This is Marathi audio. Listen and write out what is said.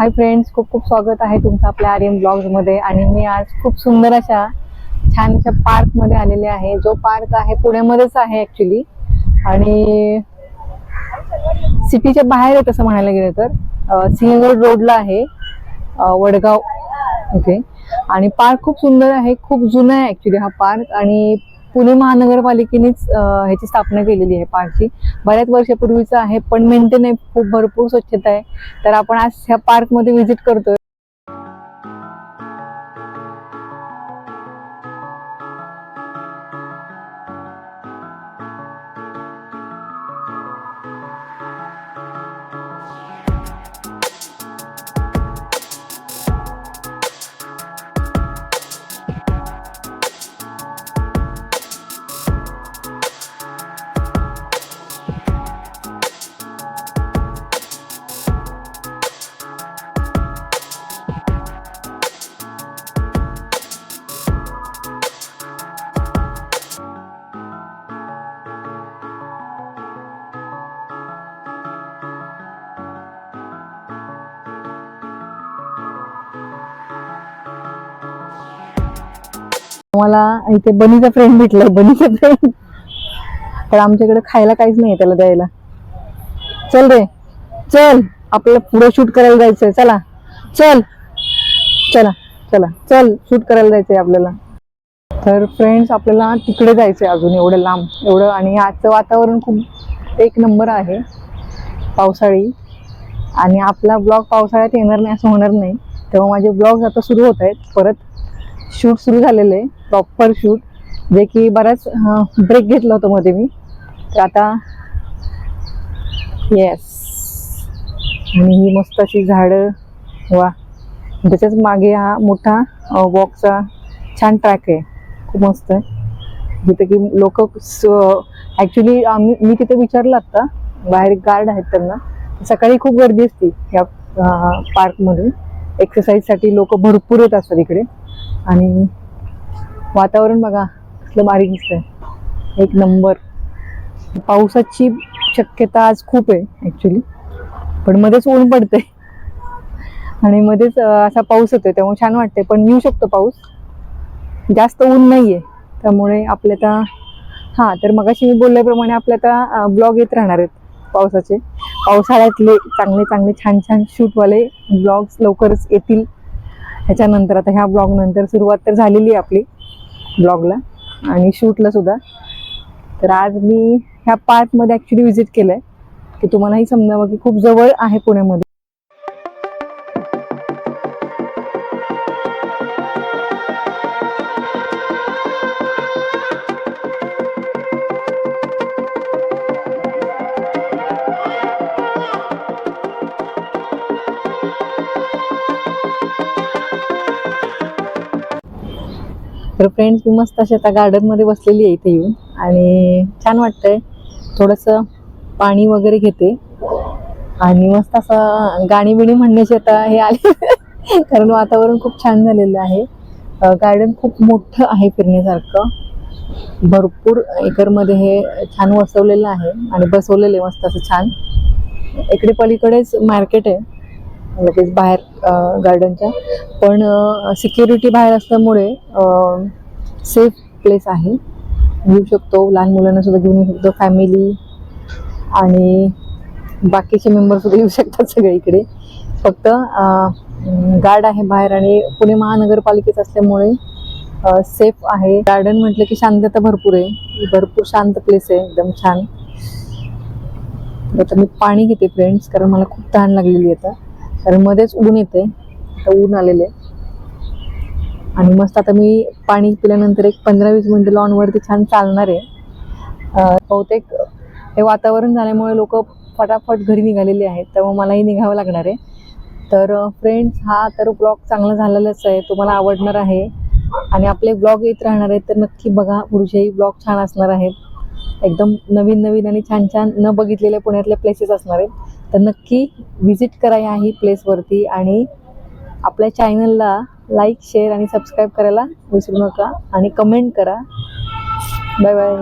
हाय फ्रेंड्स खूप खूप स्वागत आहे तुमचं आपल्या आर्यन ब्लॉग्समध्ये. आणि मी आज खूप सुंदर अशा छान अशा पार्कमध्ये आलेले आहे. जो पार्क आहे पुण्यामध्येच आहे ऍक्च्युली आणि सिटीच्या बाहेर आहे तसं म्हणायला गेलं तर. सिंहगड रोडला आहे. वडगाव. इथे आणि पार्क खूप सुंदर आहे. खूप जुना आहे ऍक्च्युली हा पार्क आणि पुणे महानगरपालिकेनेच ह्याची स्थापना केलेली आहे पार्कची बऱ्याच वर्षापूर्वीचं आहे पण मेंटेन आहे खूप भरपूर स्वच्छता आहे. तर आपण आज ह्या पार्कमध्ये व्हिजिट करतोय. मला इथे बनीचा फ्रेंड भेटलाय बनीचा फ्रेंड पण आमच्याकडे खायला काहीच नाही त्याला द्यायला. चल रे चल. आपल्याला पुढे शूट करायला जायचंय चला. चल. चला चला. चल शूट करायला जायचंय आपल्याला. तर फ्रेंड्स आपल्याला तिकडे जायचंय अजून एवढं लांब. एवढं आणि आजचं वातावरण खूप एक नंबर आहे पावसाळी. आणि आपला ब्लॉग पावसाळ्यात येणार नाही असं होणार नाही. तेव्हा माझे ब्लॉग आता सुरू होत आहेत. परत शूट सुरू झालेलं आहे. प्रॉपर शूट जे की बराच ब्रेक घेतला होता मध्ये मी. तर आता येस आणि ही मस्त अशी झाडं. वा. त्याच्याच मागे हा मोठा वॉकचा छान ट्रॅक आहे. खूप मस्त आहे. जिथे की लोक ॲक्च्युली आम्ही मी तिथे विचारलं आता. बाहेर गार्ड आहेत त्यांना. सकाळी खूप गर्दी असते या पार्कमध्ये एक्सरसाइजसाठी लोक भरपूर येत असतात इकडे. आणि वातावरण बघा कसलं बारीक दिसतंय. एक नंबर. पावसाची शक्यता आज खूप आहे ॲक्च्युली पण मध्येच ऊन पडते आणि मध्येच असा पाऊस होतोय त्यामुळे छान वाटते पण येऊ शकतो पाऊस. जास्त ऊन नाहीये. त्यामुळे आपल्या आता हां तर मगाशी मी बोलल्याप्रमाणे आपल्या आता ब्लॉग येत राहणार आहेत पावसाचे. पावसाळ्यातले चांगले चांगले छान छान शूटवाले ब्लॉग्स लवकरच येतील. ह्याच्यानंतर आता ह्या ब्लॉग नंतर सुरुवात तर झालेली आहे आपली ब्लॉगला आणि शूटला सुद्धा. तर आज मी ह्या पार्कमध्ये ॲक्च्युली व्हिजिट केलं आहे की तुम्हालाही समजावं की खूप जवळ आहे पुण्यामध्ये. तर फ्रेंड्स मी मस्त अशी आता गार्डनमध्ये बसलेली आहे इथे येऊन. आणि छान वाटतंय. थोडंसं पाणी वगैरे घेते. आणि मस्त असं गाणी बिणी म्हणण्याची आता हे आले. कारण वातावरण खूप छान झालेलं आहे. गार्डन खूप मोठं आहे फिरण्यासारखं. भरपूर एकरमध्ये हे छान वसवलेलं आहे. आणि बसवलेलं आहे मस्त असं छान. इकडे पलीकडेच मार्केट आहे. लगेच बाहेर गार्डनच्या पण सिक्युरिटी बाहेर असल्यामुळे सेफ प्लेस आहे. घेऊ शकतो लहान मुलांना सुद्धा घेऊन येऊ शकतो फॅमिली आणि बाकीचे मेंबर सुद्धा येऊ शकतात सगळे इकडे. फक्त गार्ड आहे बाहेर आणि पुणे महानगरपालिकेत असल्यामुळे सेफ आहे. गार्डन म्हटलं की शांतता भरपूर आहे. भरपूर शांत प्लेस आहे एकदम छान. आता मी पाणी घेते फ्रेंड्स कारण मला खूप तहान लागलेली आहे आता. कारण मध्येच ऊन येते आता ऊन आलेले आणि मस्त आता मी पाणी पिल्यानंतर एक पंधरा वीस मिनिटं लॉनवरती छान चालणार आहे. बहुतेक हे वातावरण झाल्यामुळे लोक फटाफट घरी निघालेले आहेत त्यामुळे मलाही निघावं लागणार आहे. तर फ्रेंड्स हा तर ब्लॉग चांगला झालेलाच आहे तुम्हाला आवडणार आहे. आणि आपले ब्लॉग येत राहणार आहेत तर नक्की बघा पुढचेही ब्लॉग छान असणार आहेत. एकदम नवीन नवीन आणि छान छान न बघितलेल्या पुण्यातले प्लेसेस असणार आहेत. तर नक्की व्हिजिट करा या ही प्लेसवरती आणि आपल्या चॅनलला लाईक शेअर आणि सबस्क्राईब करायला विसरू नका आणि कमेंट करा. Bye bye